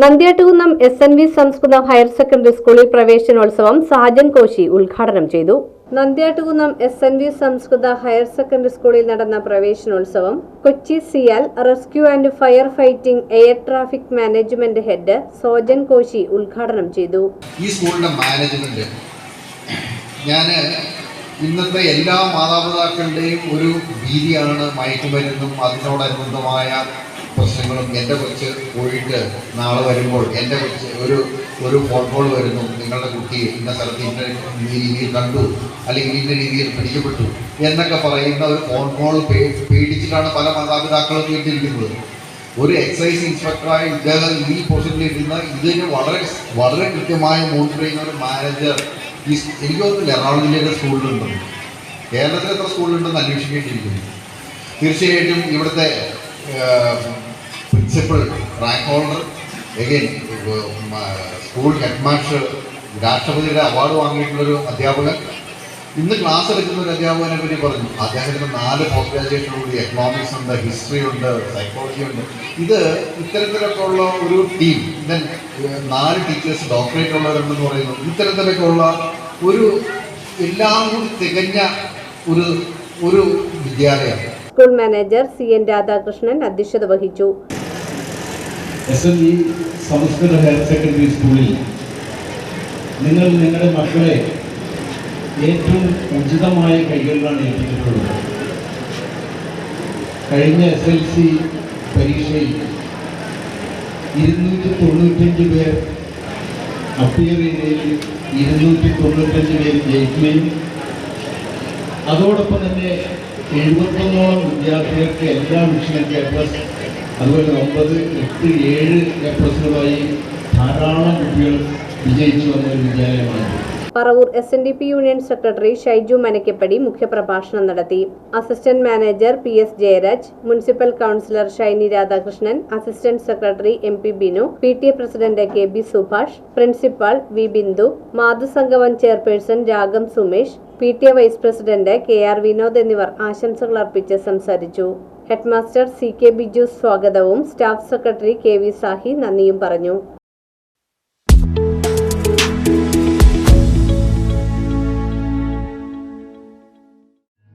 Nandyattukunnam S N V സംസ്കൃത higher secondary സ്കൂളിൽ പ്രവേശനോത്സവം സാജൻ കോശി ഉദ്ഘാടനം ചെയ്തു. നന്ദ്യാട്ടുകുന്നം എസ് എൻ വി സംസ്കൃത ഹയർ സെക്കൻഡറി സ്കൂളിൽ നടന്ന പ്രവേശനോത്സവം Kochi CIAL rescue and fire fighting air traffic management head Sojan Koshy ഉദ്ഘാടനം ചെയ്തു. ഈ സ്കൂളിന്റെ മാനേജ്മെന്റ് ഞാൻ ഇന്നത്തെ എല്ലാ മാതാപിതാക്കളുടെയും ഒരു ഭീതിയാണ് മയക്കുമരുന്നും അതിനോടനുബന്ധമായ പ്രശ്നങ്ങളും എന്റെ കൊച്ച് പോയിട്ട് നാളെ വരുമ്പോൾ എന്റെ കൊച്ച് ഒരു ഒരു ഫോൺ കോൾ വരുന്നു. നിങ്ങളുടെ കുട്ടി ഇന്ന സ്ഥലത്ത് ഇന്ന രീതിയിൽ കണ്ടു അല്ലെങ്കിൽ ഇന്ന രീതിയിൽ പിടിക്കപ്പെട്ടു എന്നൊക്കെ പറയുന്ന ഒരു ഫോൺ കോൾ പേടിച്ചിട്ടാണ് പല മാതാപിതാക്കളും കേട്ടിരിക്കുന്നത് ഒരു എക്സൈസ് ഇൻസ്പെക്ടറായി ഇദ്ദേഹം ഈ പൊസിഷനിൽ ഇരുന്ന് ഇതിന് വളരെ വളരെ കൃത്യമായി മോണിറ്റർ ചെയ്യുന്ന ഒരു മാനേജർ ഈ എനിക്ക് തോന്നുന്നില്ല എറണാകുളം ജില്ലയിലെ സ്കൂളിലുണ്ടെന്ന് കേരളത്തിൽ എത്ര സ്കൂളിലുണ്ടെന്ന് അന്വേഷിക്കേണ്ടിയിരിക്കുന്നു. തീർച്ചയായിട്ടും ഇവിടുത്തെ principal rank holder again school head master രാഷ്ട്രപതിയുടെ അവാർഡ് വാങ്ങിയിട്ടുള്ളൊരു അധ്യാപകൻ. ഇന്ന് ക്ലാസ് എടുക്കുന്ന ഒരു അധ്യാപകനെ പറ്റി പറഞ്ഞു. അദ്ദേഹത്തിന് നാല് പോസ്റ്റ് ഗ്രാജുവേഷൻ കൂടി എക്കണോമിക്സ് ഉണ്ട് ഹിസ്റ്ററി ഉണ്ട് സൈക്കോളജി ഉണ്ട്. ഇത് ഇത്തരത്തിലൊക്കെ ഉള്ള ഒരു ടീം ദെൻ നാല് ടീച്ചേഴ്സ് ഡോക്ടറേറ്റ് ഉള്ളവരുണ്ടെന്ന് പറയുന്നു. ഇത്തരത്തിലൊക്കെ ഉള്ള ഒരു എല്ലാം കൂടി തികഞ്ഞ ഒരു ഒരു വിദ്യാലയം. School manager C N Radhakrishnan അധ്യക്ഷത വഹിച്ചു. സംസ്കൃത ഹയർ സെക്കൻഡറി സ്കൂളിൽ നിങ്ങൾ നിങ്ങളുടെ മക്കളെ ഏറ്റവും ഉചിതമായ കൈകളിലാണ് ഏൽപ്പിച്ചിട്ടുള്ളത്. കഴിഞ്ഞ എസ് എൽ സി പരീക്ഷയിൽ ഇരുന്നൂറ്റി തൊണ്ണൂറ്റഞ്ച് പേർ അപ്പിയർ ഇന്ത്യയിൽ ഇരുന്നൂറ്റി തൊണ്ണൂറ്റഞ്ച് പേർ ജയിക്കുകയും അതോടൊപ്പം തന്നെ എഴുപത്തൊന്നോളം വിദ്യാർത്ഥികൾക്ക് എല്ലാ വിഷയത്തിൽ എ പ്ലസ് അതുപോലെ ഒമ്പത് എട്ട് ഏഴ് എ പ്ലസുകളായി ധാരാളം കുട്ടികൾ വിജയിച്ചു വന്ന ഒരു വിദ്യാലയമാണ് Paravur S N D P union secretary Shaiju Manakkappady മുഖ്യപ്രഭാഷണം നടത്തി. Assistant manager P S Jayaraj municipal councillor Shiny Radhakrishnan assistant secretary M P Binu P T A president K B Subhash principal V Bindu മാതൃസംഗമം chairperson Ragam Sumesh P T A vice president K R Vinod എന്നിവർ ആശംസകൾ അർപ്പിച്ച് സംസാരിച്ചു. Headmaster C K Biju സ്വാഗതവും staff secretary K V Sahi നന്ദിയും പറഞ്ഞു.